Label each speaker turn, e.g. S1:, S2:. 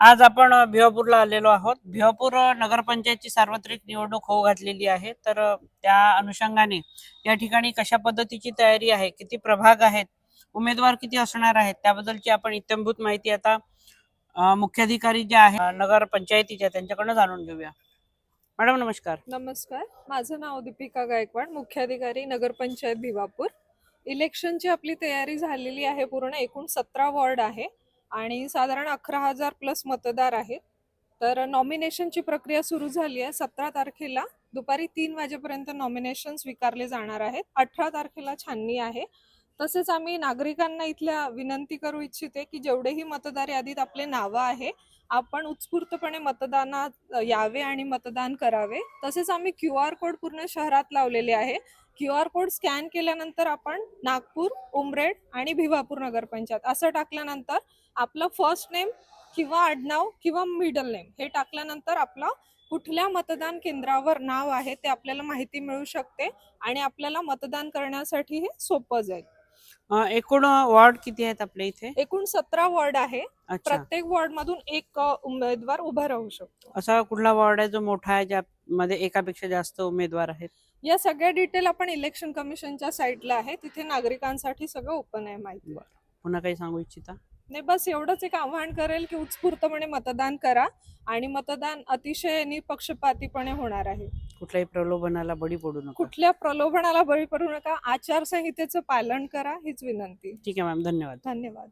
S1: आज आपण भिवापूरला आलेलो आहोत. भिवापूर नगरपंचायतची सार्वत्रिक निवडणूक होऊ घातलेली आहे. तर त्या अनुषंगाने या ठिकाणी कशा पद्धतीची तयारी आहे किती प्रभाग आहेत उमेदवार किती असणार आहेत त्याबद्दलची आपण इत्यंभूत माहिती आता मुख्याधिकारी जे आहे नगरपंचायतीच्या त्यांच्याकडनं जाणून घेऊया. मॅडम नमस्कार.
S2: नमस्कार. माझं नाव दीपिका गायकवाड मुख्याधिकारी नगरपंचायत भिवापूर इलेक्शनची आपली तयारी झालेली आहे पूर्ण. एकूण सतरा वॉर्ड आहे. आणि साधारण अकरा हजार प्लस मतदार आहेत. तर नॉमिनेशनची प्रक्रिया सुरू झाली आहे. सतरा तारखेला दुपारी तीन वाजेपर्यंत नॉमिनेशन स्वीकारले जाणार आहेत. अठरा तारखेला छाननी आहे. तसेच आम्ही नागरिकांना इथल्या विनंती करू इच्छिते की जेवढेही मतदार यादीत आपले नावं आहे आपण उत्स्फूर्तपणे मतदानात यावे आणि मतदान करावे. तसेच आम्ही क्यू आर कोड पूर्ण शहरात लावलेले आहे. क्यू आर कोड स्कॅन केल्यानंतर आपण नागपूर उमरेड आणि भिवापूर नगरपंचायत असं टाकल्यानंतर आपलं फर्स्ट नेम किंवा आडनाव किंवा मिडल नेम हे टाकल्यानंतर आपलं कुठल्या मतदान केंद्रावर नाव आहे ते आपल्याला माहिती मिळू शकते आणि आपल्याला मतदान करण्यासाठी हे सोपं जाईल.
S1: अ, एकूण वॉर्ड किती आहेत आपल्या इथे?
S2: एकूण सतरा वॉर्ड आहे.
S1: अच्छा.
S2: प्रत्येक वॉर्ड मधून एक अ, उमेदवार उभा राहू शकतो.
S1: असा कुठला वॉर्ड आहे जो मोठा आहे ज्यामध्ये एकापेक्षा जास्त उमेदवार आहेत?
S2: या सगळ्या डिटेल आपण इलेक्शन कमिशनच्या साईटला आहे. तिथे नागरिकांसाठी सगळं ओपन आहे माहिती
S1: पुन्हा काही सांगू इच्छिता?
S2: नाही बस एवढंच एक आव्हान करेल की उत्स्फूर्तपणे मतदान करा. आणि मतदान अतिशय निपक्षपातीपणे होणार आहे.
S1: कुठल्याही प्रलोभनाला बळी पडू नका.
S2: कुठल्या प्रलोभनाला बळी पडू नका. आचारसंहितेचं पालन करा हीच विनंती.
S1: ठीक आहे मॅम. धन्यवाद.
S2: धन्यवाद.